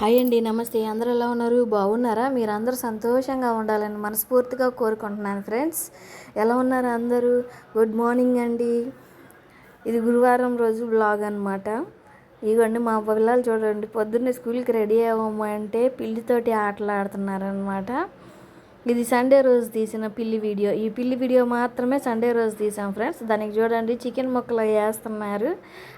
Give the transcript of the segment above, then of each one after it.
Hi అండి నమస్తే. అందరూ ఎలా ఉన్నారు? బాగున్నారా? మీరు అందరూ సంతోషంగా ఉండాలని మనస్ఫూర్తిగా కోరుకుంటున్నాను ఫ్రెండ్స్. ఎలా ఉన్నారు అందరూ? గుడ్ మార్నింగ్ అండి. ఇది గురువారం రోజు బ్లాగ్ అనమాట ఇదిగోండి మా పిల్లలు చూడండి పొద్దున్నే స్కూల్కి రెడీ అవ్వము అంటే పిల్లితోటి ఆటలు ఆడుతున్నారనమాట ఇది సండే రోజు తీసిన పిల్లి వీడియో. ఈ పిల్లి వీడియో మాత్రమే సండే రోజు తీసాం ఫ్రెండ్స్. దానికి చూడండి చికెన్ ముక్కలు వేస్తున్నారు.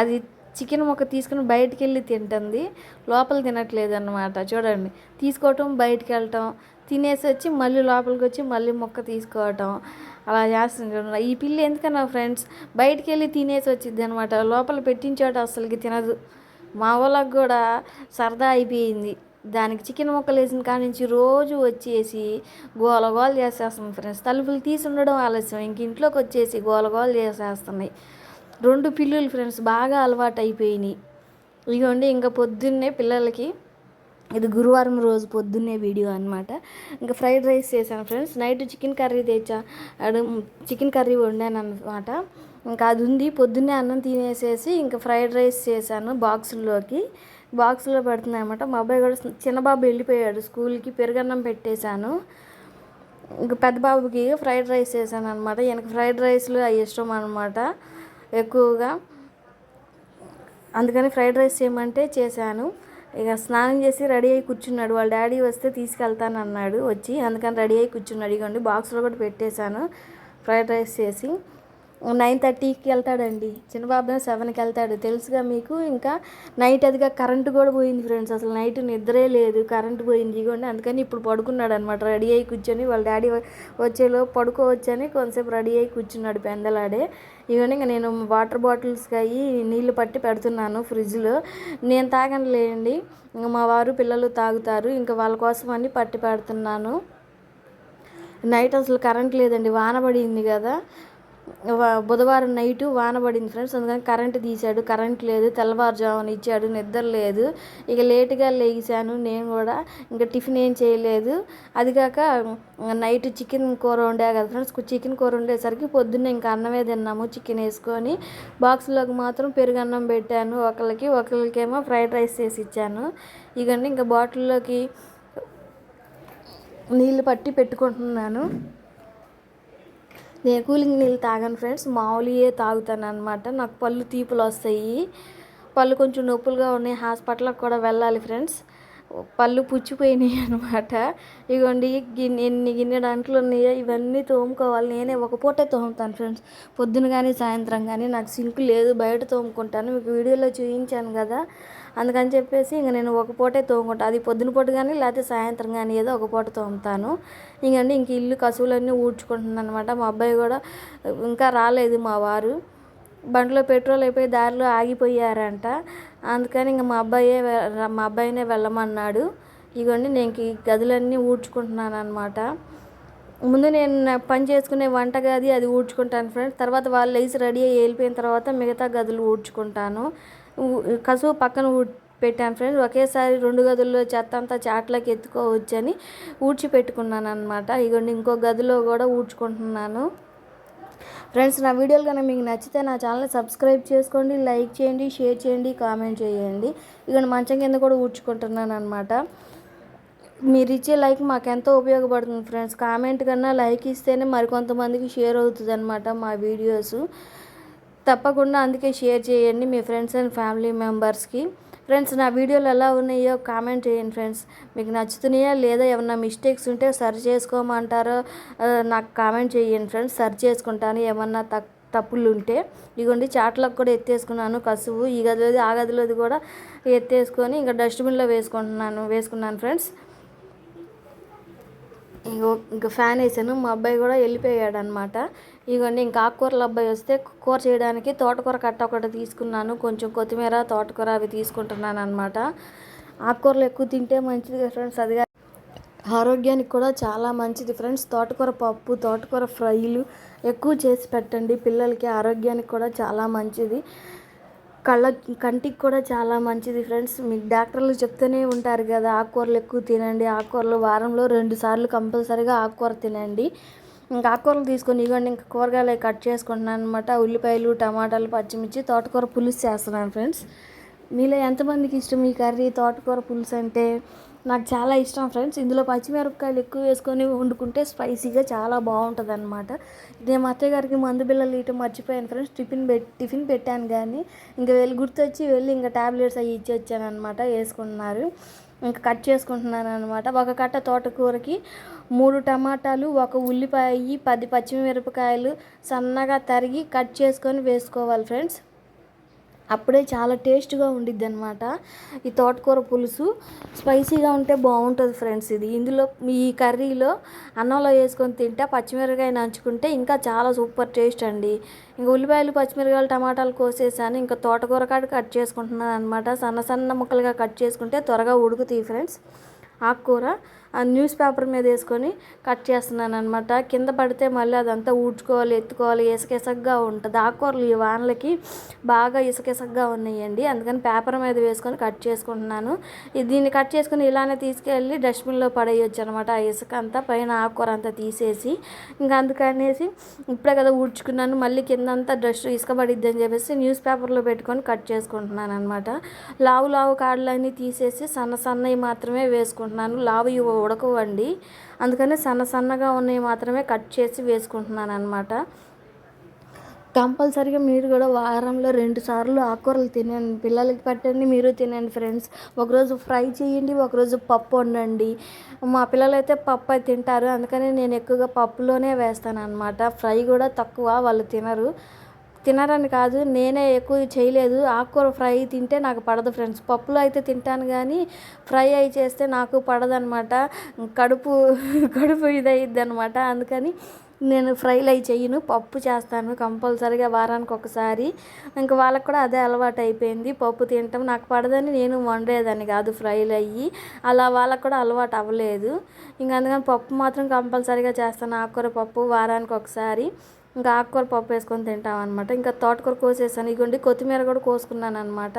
అది చికెన్ ముక్క తీసుకుని బయటికి వెళ్ళి తింటుంది. లోపల తినట్లేదు అనమాట చూడండి. తీసుకోవటం బయటికి వెళ్ళటం తినేసి వచ్చి మళ్ళీ లోపలికి వచ్చి మళ్ళీ ముక్క తీసుకోవటం అలా చేస్తుంది చూడండి. ఈ పిల్లి ఎందుకన్నా ఫ్రెండ్స్? బయటికి వెళ్ళి తినేసి వచ్చింది అనమాట లోపల పెట్టించోట అసలుకి తినదు. మా వాళ్ళకి కూడా సరదా అయిపోయింది. దానికి చికెన్ ముక్కలు వేసిన కాడి నుంచి రోజు వచ్చేసి గోల చేసేస్తుంది ఫ్రెండ్స్. తలుపులు తీసి ఉండడం ఆలస్యం. ఇంక ఇంట్లోకి వచ్చేసి గోల చేసేస్తున్నాయి. రెండు పిల్లులు ఫ్రెండ్స్ బాగా అలవాటు అయిపోయినాయి ఇదిగోండి ఇంకా పొద్దున్నే పిల్లలకి ఇది గురువారం రోజు పొద్దున్నే వీడియో అనమాట ఇంకా ఫ్రైడ్ రైస్ చేశాను ఫ్రెండ్స్ నైట్ చికెన్ కర్రీ తెచ్చా అడు చికెన్ కర్రీ వండాను అనమాట ఇంకా అది ఉంది పొద్దున్నే అన్నం తినేసేసి ఇంకా ఫ్రైడ్ రైస్ చేశాను బాక్సుల్లోకి. బాక్సులో పెడుతున్నాయి అనమాట మా అబ్బాయి కూడా చిన్న బాబు వెళ్ళిపోయాడు స్కూల్కి పెరుగన్నం పెట్టేశాను. ఇంకా పెద్ద బాబుకి ఫ్రైడ్ రైస్ చేశాను అనమాట వెనక ఫ్రైడ్ రైస్లు అవి ఇష్టం అనమాట ఎక్కువగా. అందుకని ఫ్రైడ్ రైస్ చేయమంటే చేశాను. ఇక స్నానం చేసి రెడీ అయ్యి కూర్చున్నాడు. వాళ్ళ డాడీ వస్తే తీసుకెళ్తాను అన్నాడు వచ్చి. అందుకని రెడీ అయ్యి కూర్చున్నాడు. ఇగోండి బాక్స్లో కూడా పెట్టేశాను. ఫ్రైడ్ రైస్ చేసి. నైన్ థర్టీకి వెళ్తాడండి. చిన్నబాబు సెవెన్కి వెళ్తాడు. తెలుసుగా మీకు ఇంకా నైట్ అదిగా కరెంటు కూడా పోయింది ఫ్రెండ్స్. అసలు నైట్ నిద్రే లేదు కరెంటు పోయింది. ఇగోండి అందుకని ఇప్పుడు పడుకున్నాడు అనమాట రెడీ అయ్యి కూర్చొని వాళ్ళ డాడీ వచ్చేలో పడుకోవచ్చని కొంతసేపు రెడీ అయ్యి కూర్చున్నాడు పెందలాడే. ఇవన్నీ ఇంకా నేను వాటర్ బాటిల్స్కి అయ్యి నీళ్ళు పట్టి పెడుతున్నాను ఫ్రిడ్జ్లో. నేను తాగనులేండి ఇంకా మా వారు పిల్లలు తాగుతారు. ఇంకా వాళ్ళ కోసం అని పట్టి పెడుతున్నాను. నైట్ అసలు కరెంట్ లేదండి. వాన పడింది కదా. బుధవారం నైటు వాన పడింది ఫ్రెండ్స్ అందుకని కరెంట్ తీశాడు. కరెంట్ లేదు. తెల్లవారుజామున ఇచ్చాడు. నిద్ర లేదు. ఇక లేటుగా లేచాను. నేను కూడా ఇంకా టిఫిన్ ఏం చేయలేదు. అది కాక నైట్ చికెన్ కూర వండే కదా ఫ్రెండ్స్ చికెన్ కూర వండేసరికి పొద్దున్నే ఇంకా అన్నమే తిన్నాము చికెన్ వేసుకొని. బాక్స్లోకి మాత్రం పెరుగన్నం పెట్టాను. ఒకరికి ఒకరికేమో ఫ్రైడ్ రైస్ చేసి ఇచ్చాను. ఇవన్నీ ఇంకా బాటిల్లోకి నీళ్ళు పట్టి పెట్టుకుంటున్నాను. నేను కూలింగ్ నీళ్ళు తాగాను ఫ్రెండ్స్ మామూలుయే తాగుతాను అనమాట నాకు పళ్ళు తీపులు వస్తాయి. పళ్ళు కొంచెం నొప్పులుగా ఉన్నాయి హాస్పిటల్కి కూడా వెళ్ళాలి ఫ్రెండ్స్. పళ్ళు పుచ్చిపోయినాయి అనమాట ఇగోండి గిన్నె ఎన్ని గిన్నె దాంట్లో ఉన్నాయో ఇవన్నీ తోముకోవాలి. నేనే ఒక పూటే తోముతాను ఫ్రెండ్స్. పొద్దున కానీ సాయంత్రం కానీ నాకు సింక్ లేదు బయట తోముకుంటాను. మీకు వీడియోలో చూపించాను కదా. అందుకని చెప్పేసి ఇంక నేను ఒక పూటే తోముకుంటాను అది పొద్దున పూట కానీ లేకపోతే సాయంత్రం కానీ ఏదో ఒక పూట తోముతాను. ఇంకండి ఇంక ఇల్లు కసువులన్నీ ఊడ్చుకుంటున్నాను అనమాట మా అబ్బాయి కూడా ఇంకా రాలేదు మా వారు. బండిలో పెట్రోల్ అయిపోయి దారిలో ఆగిపోయారంట. అందుకని ఇంక మా అబ్బాయే మా అబ్బాయినే వెళ్ళమన్నాడు. ఇగోండి నేను ఈ గదులన్నీ ఊడ్చుకుంటున్నాను అనమాట ముందు నేను పని చేసుకునే వంటగది అది ఊడ్చుకుంటాను ఫ్రెండ్స్. తర్వాత వాళ్ళు లేచి రెడీ అయ్యి వెళ్ళిపోయిన తర్వాత మిగతా గదులు ఊడ్చుకుంటాను. కసువు పక్కన పెట్టాను ఫ్రెండ్స్ ఒకేసారి రెండు గదుల్లో చెత్త అంతా చాట్లకి ఎత్తుకోవచ్చని ఊడ్చి పెట్టుకున్నాను అనమాట ఇగోండి ఇంకో గదిలో కూడా ఊడ్చుకుంటున్నాను. ఫ్రెండ్స్ నా వీడియోలు కనుక మీకు నచ్చితే నా ఛానల్ సబ్స్క్రైబ్ చేసుకోండి లైక్ చేయండి షేర్ చేయండి కామెంట్ చేయండి. ఇక మంచం కింద కూడా ఊడ్చుకుంటున్నాను అనమాట మీరు ఇచ్చే లైక్ మాకు ఎంతో ఉపయోగపడుతుంది ఫ్రెండ్స్ కామెంట్ కన్నా లైక్ ఇస్తేనే మరికొంతమందికి షేర్ అవుతుంది అనమాట మా వీడియోస్ తప్పకుండా అందుకే షేర్ చేయండి మీ ఫ్రెండ్స్ అండ్ ఫ్యామిలీ మెంబర్స్కి. ఫ్రెండ్స్ నా వీడియోలు ఎలా ఉన్నాయో కామెంట్ చేయండి ఫ్రెండ్స్. మీకు నచ్చుతున్నాయా లేదా ఏమన్నా మిస్టేక్స్ ఉంటే సరి చేసుకోమంటారో నాకు కామెంట్ చేయండి ఫ్రెండ్స్. సరి చేసుకుంటాను. ఏమన్నా తక్ తప్పులు ఉంటే ఇగోండి చాట్లకు కూడా ఎత్తేసుకున్నాను. కసువు ఈ గదిలోది ఆ గదిలోది కూడా ఎత్తేసుకొని ఇంకా డస్ట్బిన్లో వేసుకుంటున్నాను వేసుకున్నాను ఫ్రెండ్స్. ఇగో ఇంకా ఫ్యాన్ వేసాను. మా అబ్బాయి కూడా వెళ్ళిపోయాడు అనమాట ఇగోండి ఇంకా ఆకుకూరల అబ్బాయి వస్తే కూర చేయడానికి తోటకూర కట్ట ఒకటి తీసుకున్నాను. కొంచెం కొత్తిమీర తోటకూర అవి తీసుకుంటున్నాను అనమాట ఆకుకూరలు ఎక్కువ తింటే మంచిది ఫ్రెండ్స్. అది ఆరోగ్యానికి కూడా చాలా మంచిది ఫ్రెండ్స్. తోటకూర పప్పు తోటకూర ఫ్రైలు ఎక్కువ చేసి పెట్టండి. పిల్లలకి ఆరోగ్యానికి కూడా చాలా మంచిది. కళ్ళ కంటికి కూడా చాలా మంచిది ఫ్రెండ్స్. మీకు డాక్టర్లు చెప్తూనే ఉంటారు కదా ఆకుకూరలు ఎక్కువ తినండి ఆకుకూరలు వారంలో రెండు సార్లు కంపల్సరీగా ఆకుకూర తినండి. ఇంకా ఆకుకూరలు తీసుకొని ఇవ్వండి ఇంకా కూరగాయలు కట్ చేసుకుంటున్నాను అనమాట ఉల్లిపాయలు టమాటాలు పచ్చిమిర్చి తోటకూర పులుసు చేస్తున్నాను ఫ్రెండ్స్. మీలో ఎంతమందికి ఇష్టం ఈ కర్రీ తోటకూర పులుసు అంటే? నాకు చాలా ఇష్టం ఫ్రెండ్స్. ఇందులో పచ్చిమిరపకాయలు ఎక్కువ వేసుకొని వండుకుంటే స్పైసీగా చాలా బాగుంటుంది అనమాట నేను అత్తయ్య గారికి మందు బిళ్ళలు ఇటు మర్చిపోయాను ఫ్రెండ్స్. టిఫిన్ పెట్ టిఫిన్ పెట్టాను కానీ ఇంకా వెళ్ళి గుర్తొచ్చి వెళ్ళి ఇంకా ట్యాబ్లెట్స్ అవి ఇచ్చి వచ్చాను అనమాట వేసుకుంటున్నారు ఇంకా కట్ చేసుకుంటున్నాను అనమాట ఒక కట్ట తోటకూరకి మూడు టమాటాలు ఒక ఉల్లిపాయ పది పచ్చిమిరపకాయలు సన్నగా తరిగి కట్ చేసుకొని వేసుకోవాలి ఫ్రెండ్స్. అప్పుడే చాలా టేస్ట్గా ఉండిద్ది అనమాట ఈ తోటకూర పులుసు స్పైసీగా ఉంటే బాగుంటుంది ఫ్రెండ్స్ ఇది. ఇందులో ఈ కర్రీలో అన్నంలో వేసుకొని తింటే పచ్చిమిరపకాయ నంచుకుంటే ఇంకా చాలా సూపర్ టేస్ట్ అండి. ఇంకా ఉల్లిపాయలు పచ్చిమిరకాయలు టమాటాలు కోసేసాను. ఇంకా తోటకూర కాడ కట్ చేసుకుంటున్నాను అనమాట సన్న సన్న ముక్కలుగా కట్ చేసుకుంటే త్వరగా ఉడుకుతాయి ఫ్రెండ్స్. ఆకుకూర న్యూస్ పేపర్ మీద వేసుకొని కట్ చేస్తున్నాను అనమాట కింద పడితే మళ్ళీ అదంతా ఊడ్చుకోవాలి ఎత్తుకోవాలి ఇసుక ఉంటుంది. ఆకుకూరలు ఈ వానలకి బాగా ఇసుక ఉన్నాయండి. అందుకని పేపర్ మీద వేసుకొని కట్ చేసుకుంటున్నాను. దీన్ని కట్ చేసుకుని ఇలానే తీసుకెళ్ళి డస్ట్బిన్లో పడేయచ్చు అనమాట ఆ ఇసుక అంతా పైన ఆకుకూర అంతా తీసేసి ఇంకా అందుకనేసి ఇప్పుడే కదా ఊడ్చుకున్నాను. మళ్ళీ కింద అంతా డస్ట్ ఇసుక పడిద్ది అని చెప్పేసి న్యూస్ పేపర్లో పెట్టుకొని కట్ చేసుకుంటున్నాను అనమాట లావు లావు కాడలన్నీ తీసేసి సన్న సన్నవి మాత్రమే వేసుకుంటున్నాను. లావు ఇవి ఉడకవండి అందుకని సన్న సన్నగా ఉన్నవి మాత్రమే కట్ చేసి వేసుకుంటున్నాను అనమాట కంపల్సరీగా మీరు కూడా వారంలో రెండు సార్లు ఆకుకూరలు తినండి. పిల్లలకి పెట్టండి మీరు తినండి ఫ్రెండ్స్. ఒకరోజు ఫ్రై చేయండి ఒకరోజు పప్పు వండండి. మా పిల్లలు అయితే పప్పు అయితే తింటారు. అందుకని నేను ఎక్కువగా పప్పులోనే వేస్తాను అనమాట ఫ్రై కూడా తక్కువ వాళ్ళు తినరు. తినరని కాదు నేనే ఎక్కువ చేయలేదు. ఆకుకూర ఫ్రై తింటే నాకు పడదు ఫ్రెండ్స్. పప్పులో అయితే తింటాను కానీ ఫ్రై అయి చేస్తే నాకు పడదనమాట. కడుపు కడుపు ఇదయిద్ది అనమాట అందుకని నేను ఫ్రైలు అవి చెయ్యను పప్పు చేస్తాను కంపల్సరీగా వారానికి ఒకసారి ఇంకా వాళ్ళకి కూడా అదే అలవాటు అయిపోయింది. పప్పు తినటం నాకు పడదని నేను వండేదాన్ని కాదు ఫ్రైలు అయ్యి. అలా వాళ్ళకి కూడా అలవాటు అవ్వలేదు. ఇంకా అందుకని పప్పు మాత్రం కంపల్సరీగా చేస్తాను. ఆకుకూర పప్పు వారానికి ఒకసారి ఇంకా ఆకుకూర పప్పు వేసుకొని తింటాం అనమాట ఇంకా తోటకూర కోసేసాను. ఇగోండి కొత్తిమీర కూడా కోసుకున్నాను అనమాట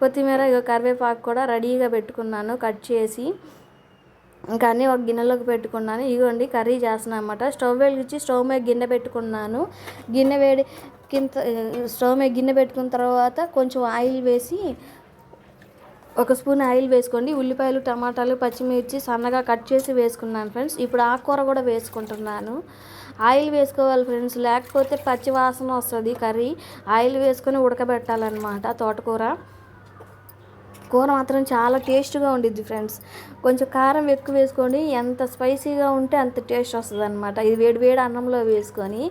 కొత్తిమీర ఇక కరివేపాకు కూడా రెడీగా పెట్టుకున్నాను కట్ చేసి. ఇంకా అన్నీ ఒక గిన్నెలోకి పెట్టుకున్నాను. ఇగోండి కర్రీ చేస్తున్నాను అనమాట స్టవ్ వెలిగించి స్టవ్ మీద గిన్నె పెట్టుకున్నాను. గిన్నె వేడి కింద స్టవ్ మీద గిన్నె పెట్టుకున్న తర్వాత కొంచెం ఆయిల్ వేసి ఒక స్పూన్ ఆయిల్ వేసుకోండి. ఉల్లిపాయలు టమాటాలు పచ్చిమిర్చి సన్నగా కట్ చేసి వేసుకున్నాను ఫ్రెండ్స్. ఇప్పుడు ఆకుకూర కూడా వేసుకుంటున్నాను. ఆయిల్ వేసుకోవాలి ఫ్రెండ్స్. లేకపోతే పచ్చి వాసన వస్తుంది కర్రీ. ఆయిల్ వేసుకొని ఉడకబెట్టాలన్నమాట తోటకూర. కూర మాత్రం చాలా టేస్ట్గా ఉండిద్ది ఫ్రెండ్స్. కొంచెం కారం ఎక్కువ వేసుకోండి. ఎంత స్పైసీగా ఉంటే అంత టేస్ట్ వస్తుంది అనమాట ఇది వేడి వేడి అన్నంలో వేసుకొని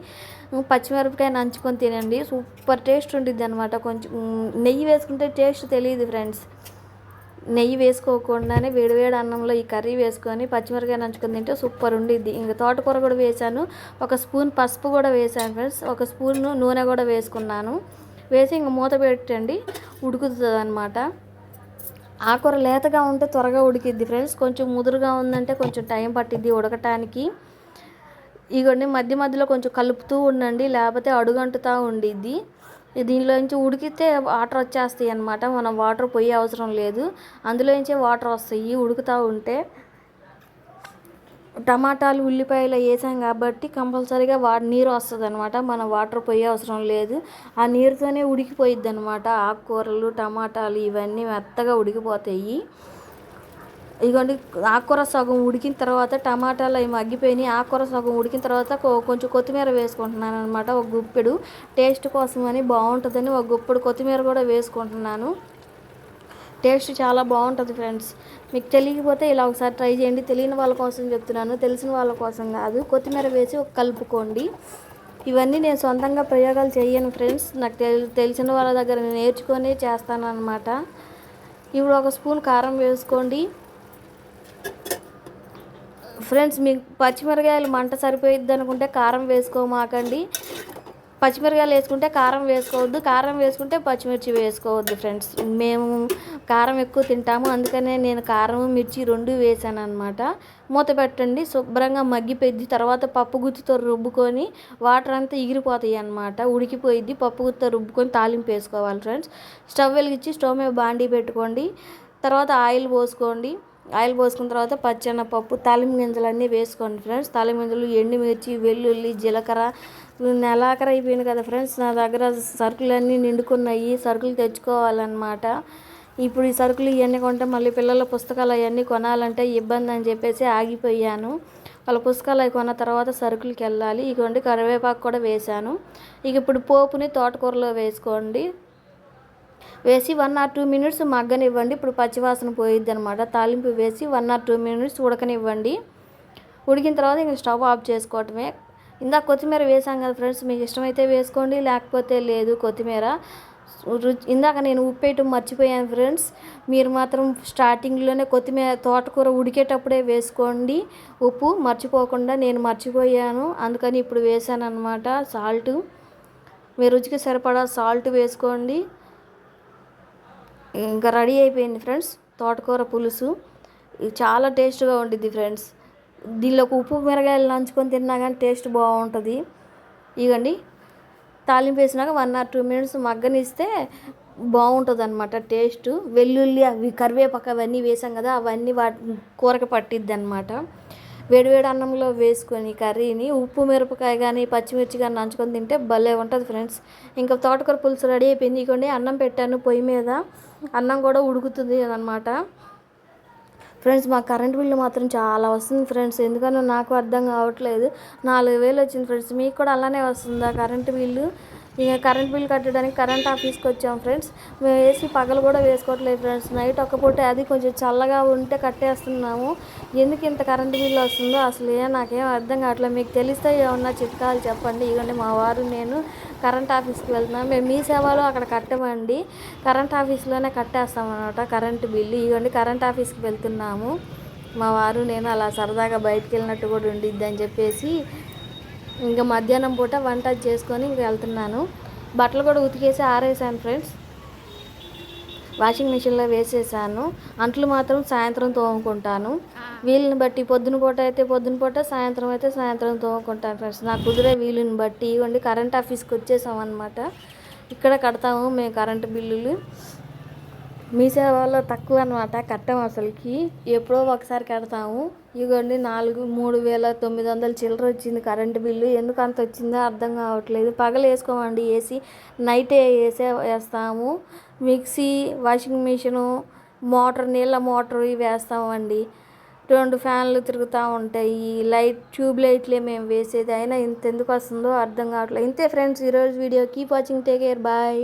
పచ్చిమిరపకాయ నంచుకొని తినండి. సూపర్ టేస్ట్ ఉండిద్ది అనమాట కొంచెం నెయ్యి వేసుకుంటే టేస్ట్ తెలియదు ఫ్రెండ్స్. నెయ్యి వేసుకోకుండానే వేడివేడి అన్నంలో ఈ కర్రీ వేసుకొని పచ్చిమిరకాయ నంచుకొని తింటే సూపర్ ఉండిద్ది. ఇంకా తోటకూర కూడా వేసాను ఒక స్పూన్ పసుపు కూడా వేసాను ఫ్రెండ్స్. ఒక స్పూన్ నూనె కూడా వేసుకున్నాను. వేసి ఇంక మూత పెట్టండి. ఉడుకుతుంది అనమాట ఆకుకూర లేతగా ఉంటే త్వరగా ఉడికిద్ది ఫ్రెండ్స్. కొంచెం ముదురుగా ఉందంటే కొంచెం టైం పట్టిద్ది ఉడకటానికి. ఇగోండి మధ్య మధ్యలో కొంచెం కలుపుతూ ఉండండి. లేకపోతే అడుగంటుతూ ఉండిద్ది. దీనిలో నుంచి ఉడికితే వాటర్ వచ్చేస్తాయి అనమాట మనం వాటర్ పోయే అవసరం లేదు. అందులోంచే వాటర్ వస్తాయి. ఉడుకుతూ ఉంటే టమాటాలు ఉల్లిపాయలు వేసాం కాబట్టి కంపల్సరీగా వా నీరు వస్తుంది అనమాట మనం వాటర్ పోయే అవసరం లేదు. ఆ నీరుతోనే ఉడికిపోయిద్ది అనమాట ఆకుకూరలు టమాటాలు ఇవన్నీ మెత్తగా ఉడికిపోతాయి. ఇదిగోండి ఆకుకూర సగం ఉడికిన తర్వాత టమాటాలు అవి మగ్గిపోయినాయి. ఆకుకూర సగం ఉడికిన తర్వాత కొంచెం కొత్తిమీర వేసుకుంటున్నాను అనమాట ఒక గుప్పెడు టేస్ట్ కోసం అని బాగుంటుందని ఒక గుప్పెడు కొత్తిమీర కూడా వేసుకుంటున్నాను. టేస్ట్ చాలా బాగుంటుంది ఫ్రెండ్స్. మీకు తెలియకపోతే ఇలా ఒకసారి ట్రై చేయండి. తెలియని వాళ్ళ కోసం చెప్తున్నాను. తెలిసిన వాళ్ళ కోసం కాదు. కొత్తిమీర వేసి కలుపుకోండి. ఇవన్నీ నేను సొంతంగా ప్రయోగాలు చేయను ఫ్రెండ్స్. నాకు తెలిసిన వాళ్ళ దగ్గర నేర్చుకొని చేస్తాను అనమాట ఇప్పుడు ఒక స్పూన్ కారం వేసుకోండి. ఫ్రెండ్స్ మీకు పచ్చిమిరకాయలు మంట సరిపోయిద్ది అనుకుంటే కారం వేసుకోమాకండి. పచ్చిమిరకాయలు వేసుకుంటే కారం వేసుకోవద్దు కారం వేసుకుంటే పచ్చిమిర్చి వేసుకోవద్దు ఫ్రెండ్స్. మేము కారం ఎక్కువ తింటాము అందుకనే నేను కారం మిర్చి రెండు వేసాను అనమాట మూత పెట్టండి శుభ్రంగా మగ్గిపోయిద్ది తర్వాత పప్పు గుత్తితో రుబ్బుకొని వాటర్ అంతా ఎగిరిపోతాయి అనమాట ఉడికిపోయిద్ది పప్పు గుత్తితో రుబ్బుకొని తాలింపు వేసుకోవాలి ఫ్రెండ్స్. స్టవ్ వెలిగించి స్టవ్ మీద బాండీ పెట్టుకోండి. తర్వాత ఆయిల్ పోసుకోండి. ఆయిల్ పోసుకున్న తర్వాత పచ్చెనపప్పు తాలింపు గింజలు అన్నీ వేసుకోండి ఫ్రెండ్స్. తాలింపు గింజలు ఎండుమిర్చి వెల్లుల్లి జీలకర్ర. నెలాఖరు అయిపోయింది కదా ఫ్రెండ్స్. నా దగ్గర సరుకులు అన్నీ నిండుకున్నాయి. సరుకులు తెచ్చుకోవాలన్నమాట. ఇప్పుడు ఈ సరుకులు ఇవన్నీ కొంటే మళ్ళీ పిల్లల పుస్తకాలు అవన్నీ కొనాలంటే ఇబ్బంది అని చెప్పేసి ఆగిపోయాను. వాళ్ళ పుస్తకాలు అవి కొన్న తర్వాత సరుకులకి వెళ్ళాలి. ఇగోండి కరివేపాకు కూడా వేశాను. ఇక ఇప్పుడు పోపుని తోటకూరలో వేసుకోండి. వేసి వన్ ఆర్ టూ మినిట్స్ మగ్గనివ్వండి. ఇప్పుడు పచ్చివాసన పోయిద్ది అనమాట తాలింపు వేసి వన్ ఆర్ టూ మినిట్స్ ఉడకనివ్వండి. ఉడికిన తర్వాత ఇంక స్టవ్ ఆఫ్ చేసుకోవటమే. ఇందాక కొత్తిమీర వేసాం కదా ఫ్రెండ్స్ మీకు ఇష్టమైతే వేసుకోండి లేకపోతే లేదు కొత్తిమీర. రుచి ఇందాక నేను ఉప్పు వేయటం మర్చిపోయాను ఫ్రెండ్స్. మీరు మాత్రం స్టార్టింగ్లోనే కొత్తిమీర తోటకూర ఉడికేటప్పుడే వేసుకోండి. ఉప్పు మర్చిపోకుండా నేను మర్చిపోయాను. అందుకని ఇప్పుడు వేసాను అనమాట సాల్ట్. మీ రుచికి సరిపడా సాల్ట్ వేసుకోండి. ఇంకా రెడీ అయిపోయింది ఫ్రెండ్స్. తోటకూర పులుసు. ఇది చాలా టేస్ట్గా ఉండిద్ది ఫ్రెండ్స్. దీనిలోకి ఉప్పు మిరగాయలు నంచుకొని తిన్నా కానీ టేస్ట్ బాగుంటుంది ఇగండి. తాలింపు వేసినాక వన్ ఆర్ టూ మినిట్స్ మగ్గనిస్తే బాగుంటుంది అనమాట టేస్ట్. వెల్లుల్లి అవి కరివేపాకు అవన్నీ వేసాం కదా అవన్నీ వాటి కూరకి పట్టిద్ది అనమాట వేడివేడి అన్నంలో వేసుకొని కర్రీని ఉప్పు మిరపకాయ కానీ పచ్చిమిర్చి కానీ నంచుకొని తింటే భలే ఉంటుంది ఫ్రెండ్స్. ఇంకా తోటకూర పులుసు రెడీ అయిపోయింది. ఇవ్వండి అన్నం పెట్టాను పొయ్యి మీద. అన్నం కూడా ఉడుకుతుంది అనమాట ఫ్రెండ్స్ మా కరెంట్ బిల్లు మాత్రం చాలా వస్తుంది ఫ్రెండ్స్ ఎందుకనో నాకు అర్థం కావట్లేదు. నాలుగు వేలు వచ్చింది ఫ్రెండ్స్ మీకు కూడా అలానే వస్తుందా కరెంట్ బిల్లు ఇక కరెంట్ బిల్ కట్టడానికి కరెంట్ ఆఫీస్కి వచ్చాం ఫ్రెండ్స్ మేము వేసి పగలు కూడా వేసుకోవట్లేదు ఫ్రెండ్స్ నైట్ ఒక్కపూటే అది కొంచెం చల్లగా ఉంటే కట్టేస్తున్నాము. ఎందుకు ఇంత కరెంట్ బిల్ వస్తుందో అసలు ఏ నాకేం అర్థం కావట్లేదు. మీకు తెలిస్తే ఏమన్నా చిట్కాలు చెప్పండి. ఇవ్వండి మా వారు నేను కరెంట్ ఆఫీస్కి వెళ్తున్నాం. మేము మీ సేవలో అక్కడ కట్టమండి. కరెంట్ ఆఫీస్లోనే కట్టేస్తాం అనమాట కరెంటు బిల్లు. ఇవ్వండి కరెంట్ ఆఫీస్కి వెళ్తున్నాము. మా వారు నేను అలా సరదాగా బయటికి వెళ్ళినట్టు కూడా ఉండిద్ది అని చెప్పేసి ఇంకా మధ్యాహ్నం పూట వంట చేసుకొని ఇంక వెళ్తున్నాను. బట్టలు కూడా ఉతికేసి ఆరేసాను ఫ్రెండ్స్. వాషింగ్ మిషన్లో వేసేసాను. అంట్లు మాత్రం సాయంత్రం తోముకుంటాను. వీలుని బట్టి పొద్దున పూట అయితే పొద్దున పూట సాయంత్రం అయితే సాయంత్రం తోముకుంటాను ఫ్రెండ్స్. నాకు కుదిరే వీలుని బట్టి ఇవ్వండి. కరెంట్ ఆఫీస్కి వచ్చేసాం అనమాట ఇక్కడ కడతాము మేము కరెంటు బిల్లులు. మీ సేవలో తక్కువ అనమాట కట్టం అసలుకి. ఎప్పుడో ఒకసారి కడతాము. ఇగోండి నాలుగు మూడు వేల తొమ్మిది వందల చిల్లర వచ్చింది కరెంటు బిల్లు. ఎందుకు అంత వచ్చిందో అర్థం కావట్లేదు. పగలు వేసుకోమండి ఏసీ నైటే వేసే వేస్తాము. మిక్సీ వాషింగ్ మిషను మోటార్ నీళ్ళ మోటార్ ఇవి వేస్తామండి. రెండు ఫ్యాన్లు తిరుగుతూ ఉంటాయి. లైట్ ట్యూబ్ లైట్లే మేము వేసేది. అయినా ఇంత ఎందుకు వస్తుందో అర్థం కావట్లేదు. ఇంతే ఫ్రెండ్స్ ఈరోజు video. Keep watching take care bye.